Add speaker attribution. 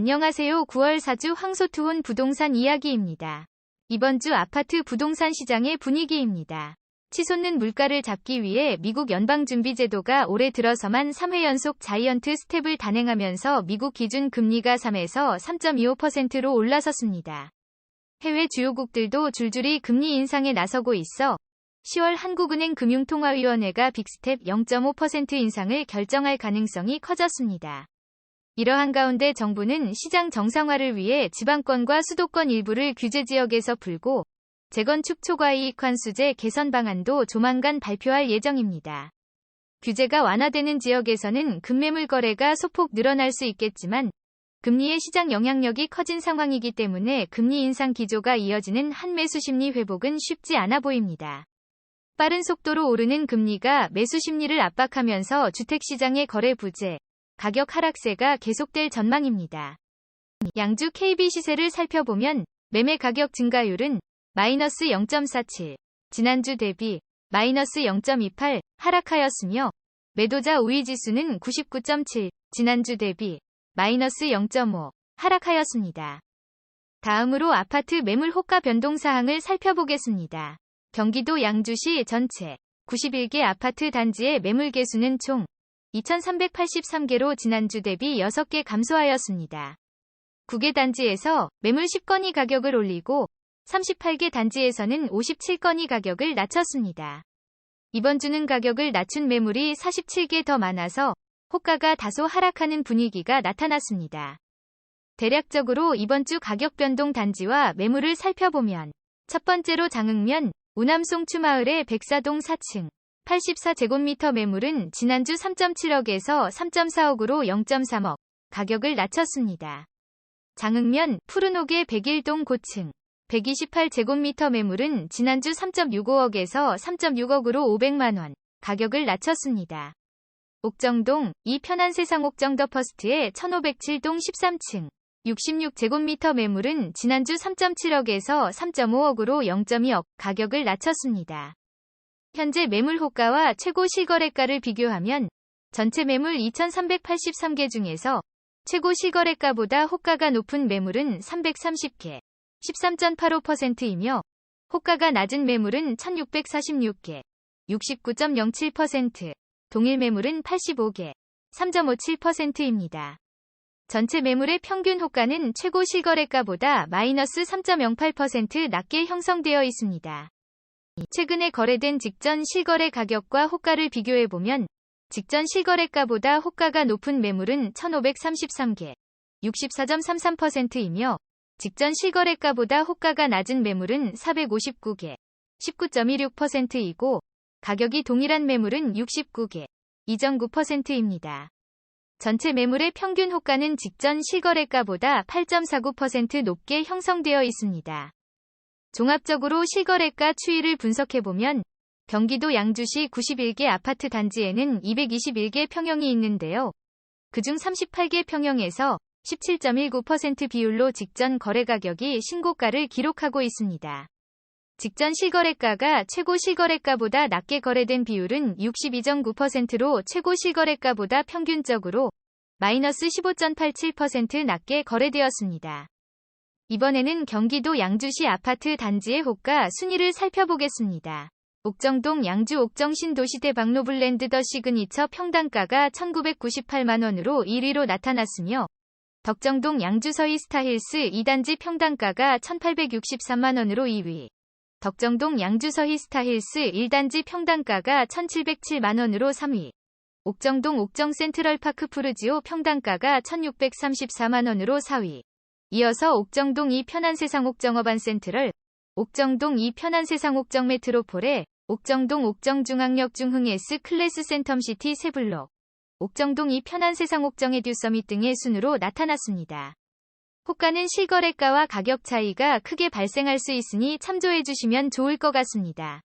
Speaker 1: 안녕하세요. 9월 4주 황소투혼 부동산 이야기입니다. 이번 주 아파트 부동산 시장의 분위기입니다. 치솟는 물가를 잡기 위해 미국 연방준비제도가 올해 들어서만 3회 연속 자이언트 스텝을 단행하면서 미국 기준 금리가 3에서 3.25%로 올라섰습니다. 해외 주요국들도 줄줄이 금리 인상에 나서고 있어 10월 한국은행 금융통화위원회가 빅스텝 0.5% 인상을 결정할 가능성이 커졌습니다. 이러한 가운데 정부는 시장 정상화를 위해 지방권과 수도권 일부를 규제 지역에서 풀고 재건축 초과이익 환수제 개선 방안도 조만간 발표할 예정입니다. 규제가 완화되는 지역에서는 금매물 거래가 소폭 늘어날 수 있겠지만 금리의 시장 영향력이 커진 상황이기 때문에 금리 인상 기조가 이어지는 한 매수 심리 회복은 쉽지 않아 보입니다. 빠른 속도로 오르는 금리가 매수 심리를 압박하면서 주택시장의 거래 부재, 가격 하락세가 계속될 전망입니다. 양주 KB 시세를 살펴보면 매매 가격 증가율은 마이너스 0.47, 지난주 대비 마이너스 0.28 하락하였으며 매도자 우위 지수는 99.7, 지난주 대비 마이너스 0.5 하락하였습니다. 다음으로 아파트 매물 호가 변동 사항을 살펴보겠습니다. 경기도 양주시 전체 91개 아파트 단지의 매물 개수는 총 2,383개로 지난주 대비 6개 감소하였습니다. 9개 단지에서 매물 10건이 가격을 올리고 38개 단지에서는 57건이 가격을 낮췄습니다. 이번 주는 가격을 낮춘 매물이 47개 더 많아서 호가가 다소 하락하는 분위기가 나타났습니다. 대략적으로 이번 주 가격 변동 단지와 매물을 살펴보면 첫 번째로 장흥면 우남송 추마을의 백사동 4층 84제곱미터 매물은 지난주 3.7억에서 3.4억으로 0.3억 가격을 낮췄습니다. 장흥면 푸른옥의 101동 고층 128제곱미터 매물은 지난주 3.65억에서 3.6억으로 500만원 가격을 낮췄습니다. 옥정동 이 편한 세상 옥정 더 퍼스트의 1507동 13층 66제곱미터 매물은 지난주 3.7억에서 3.5억으로 0.2억 가격을 낮췄습니다. 현재 매물 호가와 최고 실거래가를 비교하면 전체 매물 2,383개 중에서 최고 실거래가보다 호가가 높은 매물은 330개, 13.85%이며 호가가 낮은 매물은 1,646개, 69.07%, 동일 매물은 85개, 3.57%입니다. 전체 매물의 평균 호가는 최고 실거래가보다 마이너스 3.08% 낮게 형성되어 있습니다. 최근에 거래된 직전 실거래 가격과 호가를 비교해보면 직전 실거래가보다 호가가 높은 매물은 1533개, 64.33%이며 직전 실거래가보다 호가가 낮은 매물은 459개, 19.16%이고 가격이 동일한 매물은 69개, 2.9%입니다. 전체 매물의 평균 호가는 직전 실거래가보다 8.49% 높게 형성되어 있습니다. 종합적으로 실거래가 추이를 분석해보면 경기도 양주시 91개 아파트 단지에는 221개 평형이 있는데요. 그중 38개 평형에서 17.19% 비율로 직전 거래 가격이 신고가를 기록하고 있습니다. 직전 실거래가가 최고 실거래가보다 낮게 거래된 비율은 62.9%로 최고 실거래가보다 평균적으로 마이너스 15.87% 낮게 거래되었습니다. 이번에는 경기도 양주시 아파트 단지의 호가 순위를 살펴보겠습니다. 옥정동 양주 옥정 신도시대 박노블랜드 더 시그니처 평당가가 1998만원으로 1위로 나타났으며 덕정동 양주 서희 스타힐스 2단지 평당가가 1863만원으로 2위 덕정동 양주 서희 스타힐스 1단지 평당가가 1707만원으로 3위 옥정동 옥정 센트럴파크 푸르지오 평당가가 1634만원으로 4위 이어서 옥정동 이 편한 세상 옥정어반 센트럴, 옥정동 이 편한 세상 옥정 메트로폴에, 옥정동 옥정중앙역 중흥 S 클래스 센텀시티 세블록, 옥정동 이 편한 세상 옥정 에듀 서밋 등의 순으로 나타났습니다. 호가는 실거래가와 가격 차이가 크게 발생할 수 있으니 참조해 주시면 좋을 것 같습니다.